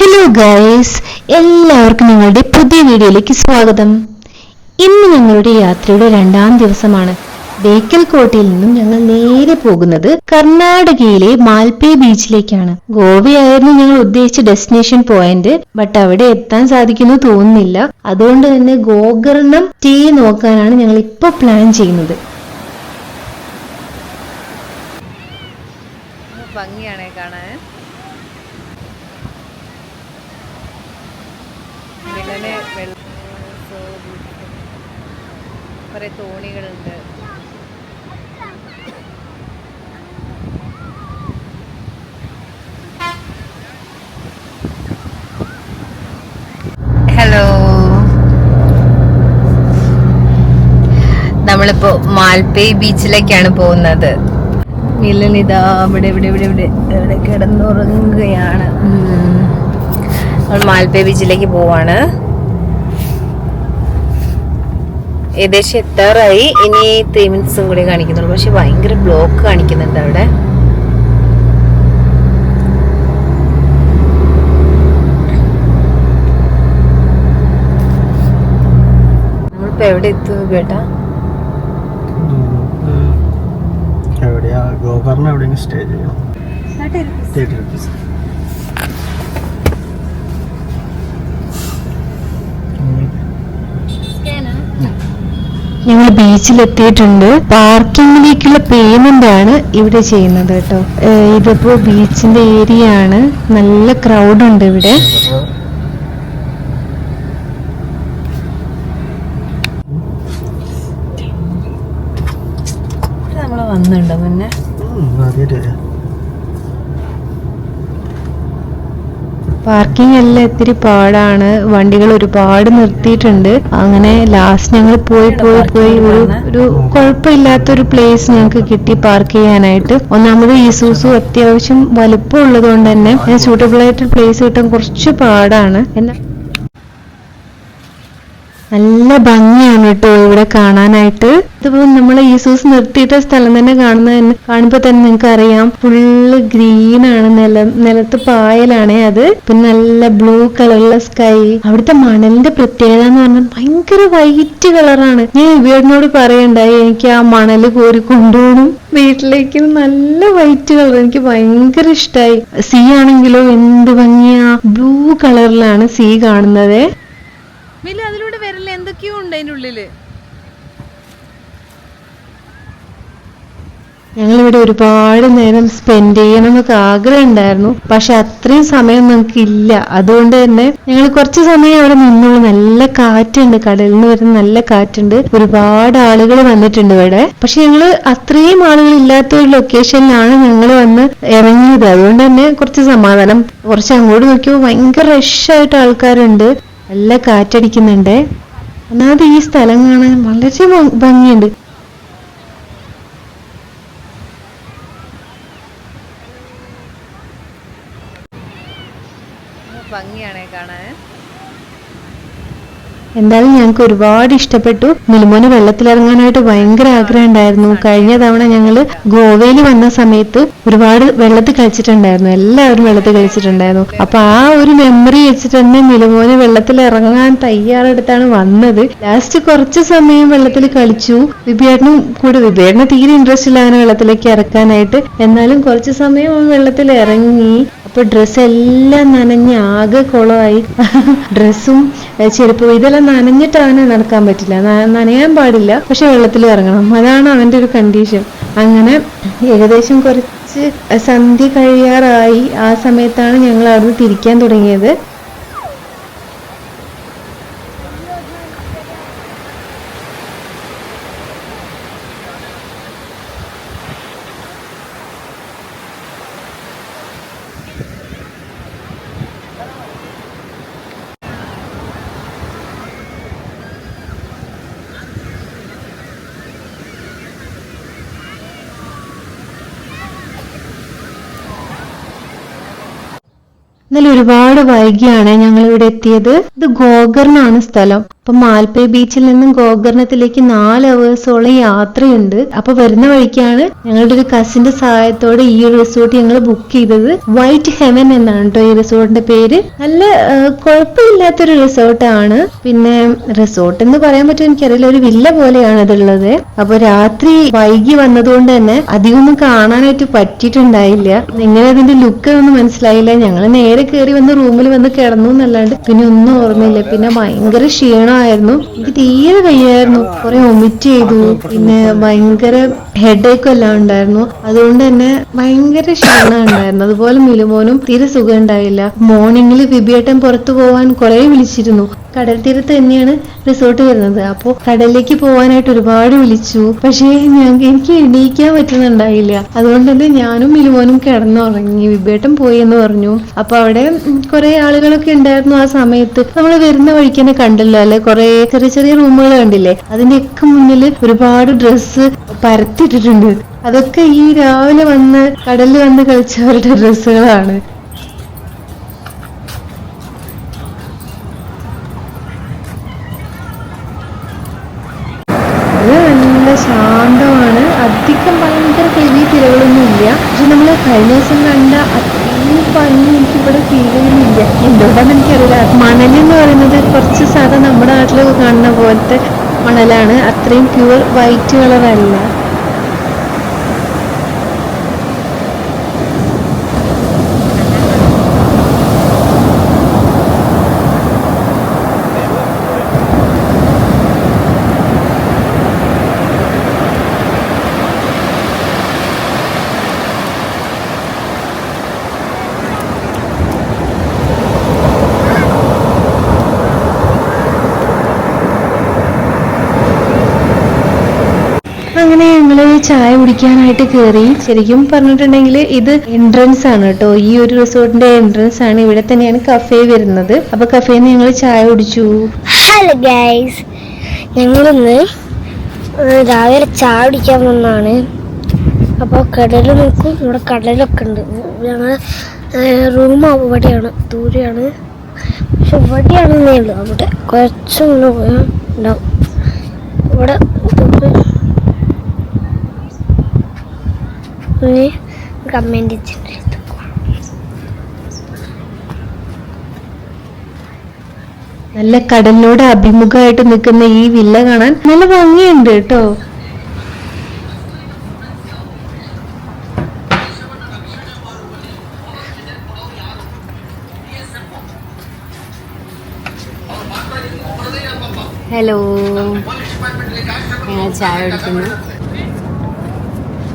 Hello guys എല്ലാവർക്കും നിങ്ങളുടെ പുതിയ വീഡിയോയിലേക്ക് സ്വാഗതം. ഇന്ന് ഞങ്ങളുടെ യാത്രയുടെ രണ്ടാം ദിവസമാണ്. ബേക്കൽ കോട്ടയിൽ നിന്നും ഞങ്ങൾ നേരെ പോകുന്നത് കർണാടകയിലെ മാൽപേ ബീച്ചിലേക്കാണ്. ഗോവയായിരുന്നു ഞങ്ങൾ ഉദ്ദേശിച്ച ഡെസ്റ്റിനേഷൻ പോയിന്റ് ബട്ട് അവിടെ എത്താൻ സാധിക്കുന്നു തോന്നുന്നില്ല. അതുകൊണ്ട് തന്നെ ഗോകർണം ടീ നോക്കാനാണ് ഞങ്ങൾ ഇപ്പോൾ പ്ലാൻ ചെയ്യുന്നത്. കുറെ തോണികളുണ്ട്. ഹലോ നമ്മളിപ്പോ മാൽപേ ബീച്ചിലേക്കാണ് പോകുന്നത്. അവിടെ ഇവിടെ ഇവിടെ ഇവിടെ ഇവിടെ ഇവിടെ കിടന്നുറങ്ങുകയാണ് നമ്മൾ മാൽപേ ബീച്ചിലേക്ക് പോവാണ്. ഏകദേശം എത്താറായി. ഇനി ത്രീ മിനിറ്റ്സും കൂടി കാണിക്കുന്നുള്ളൂ. പക്ഷെ ഭയങ്കര ബ്ലോക്ക് കാണിക്കുന്നുണ്ട് അവിടെ. നമ്മളിപ്പോ എവിടെ എത്തും കേട്ടാ എവിടെയാ? ഗോകർണ എവിടെയെങ്കിലും സ്റ്റേ ചെയ്യണം? തേർട്ടി റുപ്പീസ് ഞങ്ങൾ ബീച്ചിൽ ബീച്ചിലെത്തിയിട്ടുണ്ട്. പാർക്കിങ്ങിലേക്കുള്ള പേയ്മെന്റ് ആണ് ഇവിടെ ചെയ്യുന്നത് കേട്ടോ. ഇതിപ്പോ ബീച്ചിന്റെ ഏരിയ ആണ് നല്ല ക്രൗഡ് ഉണ്ട് ഇവിടെ നമ്മൾ വന്നിട്ടുണ്ടോ മുന്നേ? പാർക്കിംഗ് എല്ലാം ഇത്തിരി പാടാണ്. വണ്ടികൾ ഒരുപാട് നിർത്തിയിട്ടുണ്ട്. അങ്ങനെ ലാസ്റ്റ് ഞങ്ങൾ പോയി പോയി പോയി ഒരു ഒരു കുഴപ്പമില്ലാത്തൊരു പ്ലേസ് ഞങ്ങൾക്ക് കിട്ടി പാർക്ക് ചെയ്യാനായിട്ട്. ഒന്നാമത് ഈസൂസു അത്യാവശ്യം വലുപ്പം ഉള്ളത് കൊണ്ട് തന്നെ സൂട്ടബിൾ ആയിട്ട് പ്ലേസ് കിട്ടാൻ കുറച്ച് പാടാണ്. എന്നാൽ നല്ല ഭംഗിയാണ് കേട്ടോ ഇവിടെ കാണാനായിട്ട്. ഇതിപ്പോ നമ്മൾ ഈസൂസ് നിർത്തിയിട്ട സ്ഥലം തന്നെ കാണുന്ന കാണുമ്പോ തന്നെ നിങ്ങൾക്ക് അറിയാം ഫുള്ള് ഗ്രീൻ ആണ് നില നിലത്ത് പായലാണേ അത്. പിന്നെ നല്ല ബ്ലൂ കളറുള്ള സ്കൈ. അവിടുത്തെ മണലിന്റെ പ്രത്യേകത എന്ന് പറഞ്ഞാൽ ഭയങ്കര വൈറ്റ് കളറാണ്. ഞാൻ ഇവയോടിനോട് പറയണ്ടായി എനിക്ക് ആ മണൽ കോരി കൊണ്ടുപോകണം. വീട്ടിലേക്ക് നല്ല വൈറ്റ് കളർ എനിക്ക് ഭയങ്കര ഇഷ്ടമായി സീ ആണെങ്കിലോ എന്ത് ഭംഗിയാ. ബ്ലൂ കളറിലാണ് സീ കാണുന്നത്. ഉണ്ട് ഉള്ളിൽ. ഞങ്ങളിവിടെ ഒരുപാട് നേരം സ്പെൻഡ് ചെയ്യണം എന്നൊക്കെ ആഗ്രഹം ഉണ്ടായിരുന്നു പക്ഷെ അത്രയും സമയം നമുക്ക് ഇല്ല അതുകൊണ്ട് തന്നെ ഞങ്ങൾ കുറച്ച് സമയം അവിടെ നിന്നുള്ളൂ. നല്ല കാറ്റുണ്ട്. കടലിൽ നിന്ന് വരുന്ന നല്ല കാറ്റുണ്ട്. ഒരുപാട് ആളുകൾ വന്നിട്ടുണ്ട് ഇവിടെ. പക്ഷെ ഞങ്ങൾ അത്രയും ആളുകൾ ഇല്ലാത്ത ഒരു ലൊക്കേഷനിലാണ് ഞങ്ങൾ വന്ന് ഇറങ്ങിയത്. അതുകൊണ്ട് തന്നെ കുറച്ച് സമാധാനം. കുറച്ച് അങ്ങോട്ട് നോക്കിയപ്പോൾ ഭയങ്കര റഷായിട്ട് ആൾക്കാരുണ്ട്. നല്ല കാറ്റടിക്കുന്നുണ്ട്. ഒന്നാമത് ഈ സ്ഥലം കാണാൻ വളരെ ഭംഗിയുണ്ട് ഭംഗിയാണേ കാണാൻ എന്തായാലും ഞങ്ങൾക്ക് ഒരുപാട് ഇഷ്ടപ്പെട്ടു. മിൽമോന് വെള്ളത്തിലിറങ്ങാനായിട്ട് ഭയങ്കര ആഗ്രഹം ഉണ്ടായിരുന്നു. കഴിഞ്ഞ തവണ ഞങ്ങൾ ഗോവയിൽ വന്ന സമയത്ത് ഒരുപാട് വെള്ളത്തിൽ കളിച്ചിട്ടുണ്ടായിരുന്നു. എല്ലാവരും വെള്ളത്തിൽ കളിച്ചിട്ടുണ്ടായിരുന്നു. അപ്പൊ ആ ഒരു മെമ്മറി വെച്ചിട്ട് തന്നെ മിൽമോന് വെള്ളത്തിൽ ഇറങ്ങാൻ തയ്യാറെടുത്താണ് വന്നത്. ലാസ്റ്റ് കുറച്ച് സമയം വെള്ളത്തിൽ കളിച്ചു. വിബിയേട്ടനും കൂടെ വിബിയേട്ടന് തീരെ ഇൻട്രസ്റ്റ് ഇല്ല വെള്ളത്തിലേക്ക് ഇറക്കാനായിട്ട്. എന്നാലും കുറച്ച് സമയം വെള്ളത്തിൽ ഇറങ്ങി അപ്പൊ ഡ്രസ് എല്ലാം നനഞ്ഞ് ആകെ കുളമായി. ഡ്രസ്സും ചെരുപ്പും ഇതെല്ലാം നനഞ്ഞിട്ടാണ് നടക്കാൻ പറ്റില്ല. നനയാൻ പാടില്ല. പക്ഷെ വെള്ളത്തിൽ ഇറങ്ങണം. അതാണ് അവന്റെ ഒരു കണ്ടീഷൻ അങ്ങനെ ഏകദേശം കുറച്ച് സന്ധ്യ കഴിയാറായി. ആ സമയത്താണ് ഞങ്ങൾ അവിടുന്ന് തിരിക്കാൻ തുടങ്ങിയത്. എന്നാലും ഒരുപാട് വൈകിയാണ് ഞങ്ങൾ ഇവിടെ എത്തിയത്. ഇത് ഗോകർണാണ് സ്ഥലം. അപ്പൊ മാൽപ്പേ ബീച്ചിൽ നിന്നും ഗോകർണത്തിലേക്ക് നാല് അവേഴ്സോളം യാത്രയുണ്ട്. അപ്പൊ വരുന്ന വഴിക്കാണ് ഞങ്ങളുടെ ഒരു കസിന്റെ സഹായത്തോടെ ഈ റിസോർട്ട് ഞങ്ങൾ ബുക്ക് ചെയ്തത്. വൈറ്റ് ഹെവൻ എന്നാണ് കേട്ടോ ഈ റിസോർട്ടിന്റെ പേര്. നല്ല കുഴപ്പമില്ലാത്തൊരു റിസോർട്ടാണ് പിന്നെ റിസോർട്ട് എന്ന് പറയാൻ പറ്റും എനിക്കറിയില്ല. ഒരു വില്ല പോലെയാണ് ഇതുള്ളത്. അപ്പൊ രാത്രി വൈകി വന്നതുകൊണ്ട് തന്നെ അധികമൊന്നും കാണാനായിട്ട് പറ്റിയിട്ടുണ്ടായില്ല. എങ്ങനെ അതിന്റെ ലുക്ക് ഒന്നും മനസ്സിലായില്ല. ഞങ്ങൾ നേരെ കയറി വന്ന് റൂമിൽ വന്ന് കിടന്നു എന്നല്ലാണ്ട് പിന്നെ ഒന്നും ഓർമ്മയില്ല. പിന്നെ ഭയങ്കര ക്ഷീണമായിരുന്നു എനിക്ക് തീരെ വയ്യായിരുന്നു. കുറെ ഒമിറ്റ് ചെയ്തു. പിന്നെ ഭയങ്കര ഹെഡേക്കും എല്ലാം ഉണ്ടായിരുന്നു. അതുകൊണ്ട് തന്നെ ഭയങ്കര ക്ഷീണം ഉണ്ടായിരുന്നു അതുപോലെ മിലുമോനും തീരെ സുഖം ഉണ്ടായില്ല. മോർണിംഗിൽ വിബിയേട്ടൻ പുറത്തു പോവാൻ കുറെ വിളിച്ചിരുന്നു. കടൽ തീരത്ത് തന്നെയാണ് റിസോർട്ട് വരുന്നത്. അപ്പോൾ കടലിലേക്ക് പോകാനായിട്ട് ഒരുപാട് വിളിച്ചു. പക്ഷേ ഞങ്ങൾക്ക് എനിക്ക് എണീക്കാൻ പറ്റുന്നുണ്ടായില്ല. അതുകൊണ്ട് തന്നെ ഞാനും മിലുമോനും കിടന്നുറങ്ങി. വിബേട്ടൻ പോയി എന്ന് പറഞ്ഞു. അപ്പൊ അവിടെ കുറെ ആളുകളൊക്കെ ഉണ്ടായിരുന്നു ആ സമയത്ത്. നമ്മൾ വരുന്ന വഴിക്ക് തന്നെ കണ്ടല്ലോ അല്ലെ? കുറെ ചെറിയ ചെറിയ റൂമുകൾ കണ്ടില്ലേ? അതിന്റെയൊക്കെ മുന്നിൽ ഒരുപാട് ഡ്രസ്സ് പരത്തിട്ടിട്ടുണ്ട് അതൊക്കെ ഈ രാവിലെ വന്ന് കടലിൽ വന്ന് കളിച്ചവരുടെ ഡ്രസ്സുകളാണ്. ശാന്തമാണ്. അധികം ഭയങ്കര പെരിയ തിരകളൊന്നും ഇല്ല പക്ഷെ നമ്മൾ കഴിഞ്ഞ ദിവസം കണ്ട അത്രയും ഭംഗി എനിക്ക് ഫീൽ ചെയ്യുന്നില്ല. എന്തുകൊണ്ടാന്ന് എനിക്കറിയില്ല. മണലെന്ന് പറയുന്നത് കുറച്ച് സാധാ നമ്മുടെ നാട്ടിൽ കാണുന്ന പോലത്തെ മണലാണ്. അത്രയും പ്യുവർ വൈറ്റ് കളറല്ല അങ്ങനെ ഞങ്ങൾ ചായ കുടിക്കാനായിട്ട് കയറി ശരിക്കും പറഞ്ഞിട്ടുണ്ടെങ്കിൽ ഇത് എൻട്രൻസ് ആണ് കേട്ടോ. ഈ ഒരു റിസോർട്ടിന്റെ എൻട്രൻസ് ആണ്. ഇവിടെ തന്നെയാണ് കഫേ വരുന്നത്. അപ്പൊ കഫേന്ന് ഞങ്ങൾ ചായ കുടിച്ചു. ഹലോ ഗൈസ് ഞങ്ങളിന്ന് രാവിലെ ചായ കുടിക്കാൻ വന്നാണ്. അപ്പോൾ കടൽ നോക്കും. ഇവിടെ കടലൊക്കെ ഉണ്ട്. ഞങ്ങൾ റൂം അവിടെയാണ് ദൂരെയാണ്. പക്ഷെ ഇവിടെയാണെന്നേ ഉള്ളൂ. അവിടെ കുറച്ചും ഉണ്ടാവും. ഇവിടെ കമന്റ് വെച്ചിട്ടുണ്ട് നല്ല കടലിനോട് അഭിമുഖമായിട്ട് നിൽക്കുന്ന ഈ വില്ല കാണാൻ നല്ല ഭംഗിയുണ്ട് കേട്ടോ. ഹലോ ഞാൻ ചായ എടുക്കുന്നു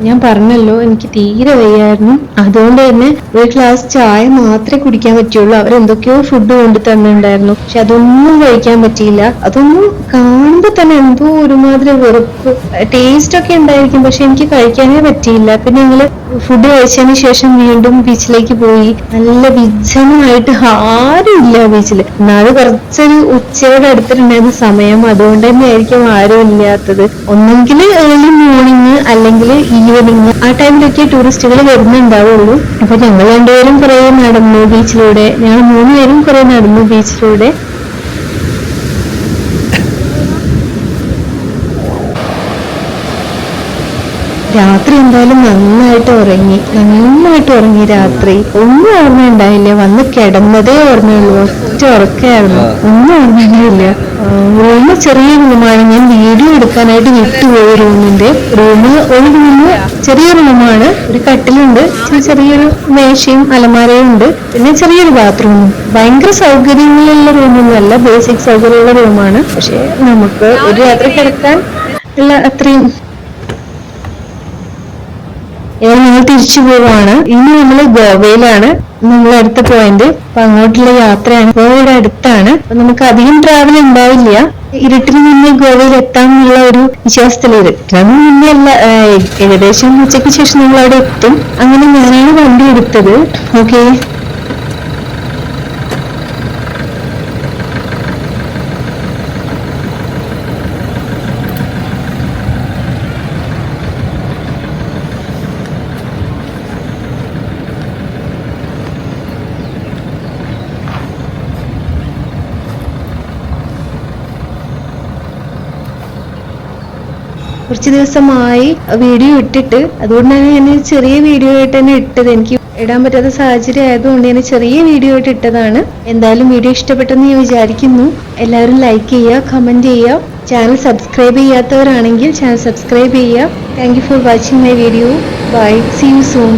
ഞാൻ പറഞ്ഞല്ലോ എനിക്ക് തീരെ വയ്യായിരുന്നു. അതുകൊണ്ട് തന്നെ ഒരു ഗ്ലാസ് ചായ മാത്രമേ കുടിക്കാൻ പറ്റുള്ളൂ. അവരെന്തൊക്കെയോ ഫുഡ് കൊണ്ടു തന്നിട്ടുണ്ടായിരുന്നു. പക്ഷെ അതൊന്നും കഴിക്കാൻ പറ്റിയില്ല. അതൊന്നും കാണുമ്പോ തന്നെ എന്തോ ഒരുമാതിരി വെറുപ്പ് ടേസ്റ്റ് ഒക്കെ ഉണ്ടായിരിക്കും. പക്ഷെ എനിക്ക് കഴിക്കാനേ പറ്റിയില്ല. പിന്നെ ഞങ്ങൾ ഫുഡ് കഴിച്ചതിന് ശേഷം വീണ്ടും ബീച്ചിലേക്ക് പോയി. നല്ല വിജനമായിട്ട് ആരും ഇല്ല ബീച്ചിൽ എന്നാൽ കുറച്ചൊരു ഉച്ചയോടെ അടുത്തിട്ടുണ്ടായിരുന്ന സമയം. അതുകൊണ്ട് തന്നെ ആയിരിക്കും ആരും ഇല്ലാത്തത്. ഒന്നെങ്കിൽ ഏർലി മോർണിംഗ് അല്ലെങ്കിൽ ഈവനിങ് ആ ടൈമിലൊക്കെ ടൂറിസ്റ്റുകൾ വരുന്നുണ്ടാവുള്ളൂ. അപ്പൊ ഞങ്ങൾ രണ്ടുപേരും കുറെ നടന്നു ബീച്ചിലൂടെ ഞങ്ങൾ മൂന്നുപേരും കുറെ നടന്നു ബീച്ചിലൂടെ രാത്രി എന്തായാലും നന്നായിട്ട് ഉറങ്ങി. നന്നായിട്ട് ഉറങ്ങി രാത്രി. ഒന്നും ഓർമ്മയുണ്ടായില്ല. വന്ന് കിടന്നതേ ഓർമ്മയുള്ളൂ. ഒറ്റ ഉറക്കായിരുന്നു ഒന്നും ഓർമ്മയില്ല റൂമ് ചെറിയ റൂമാണ്. ഞാൻ വീഡിയോ എടുക്കാനായിട്ട് വിട്ടുപോയി റൂമിന്റെ. റൂമ് ഒരു റൂമ് ചെറിയ റൂമാണ്. ഒരു കട്ടിലുണ്ട്. ചെറിയ ചെറിയൊരു മേശയും അലമാരയും ഉണ്ട്. പിന്നെ ചെറിയൊരു ബാത്റൂമും. ഭയങ്കര സൗകര്യങ്ങളുള്ള റൂമൊന്നുമല്ല. ബേസിക് സൗകര്യമുള്ള റൂമാണ്. പക്ഷെ നമുക്ക് ഒരു രാത്രി കിടക്കാൻ അല്ല അത്രയും ഇനി നമ്മൾ തിരിച്ചു പോവാണ്. ഇന്ന് നമ്മൾ ഗോവയിലാണ്. നമ്മൾ അടുത്ത പോയിന്റ് അപ്പൊ അങ്ങോട്ടുള്ള യാത്രയാണ്. ഗോവയുടെ അടുത്താണ്. നമുക്ക് അധികം ട്രാവൽ ഉണ്ടാവില്ല. ഇരുട്ടിന് നിന്ന് ഗോവയിൽ എത്താമെന്നുള്ള ഒരു വിശ്വാസത്തിൽ ഇരുട്ടിന് മുന്നേ അല്ല. ഏകദേശം ഉച്ചയ്ക്ക് ശേഷം നമ്മൾ അവിടെ എത്തും. അങ്ങനെ ഞാനാണ് വണ്ടി എടുത്തത്. ഓക്കെ കുറച്ച് ദിവസമായി വീഡിയോ ഇട്ടിട്ട്. അതുകൊണ്ടാണ് ഞാൻ ചെറിയ വീഡിയോ ആയിട്ട് തന്നെ ഇട്ടത്. എനിക്ക് ഇടാൻ പറ്റാത്ത സാഹചര്യം ആയതുകൊണ്ട് ഞാൻ ചെറിയ വീഡിയോ ആയിട്ട് ഇട്ടതാണ്. എന്തായാലും വീഡിയോ ഇഷ്ടപ്പെട്ടെന്ന് ഞാൻ വിചാരിക്കുന്നു. എല്ലാവരും ലൈക്ക് ചെയ്യുക കമന്റ് ചെയ്യുക. ചാനൽ സബ്സ്ക്രൈബ് ചെയ്യാത്തവരാണെങ്കിൽ ചാനൽ സബ്സ്ക്രൈബ് ചെയ്യുക. Thank for watching my video bye see you soon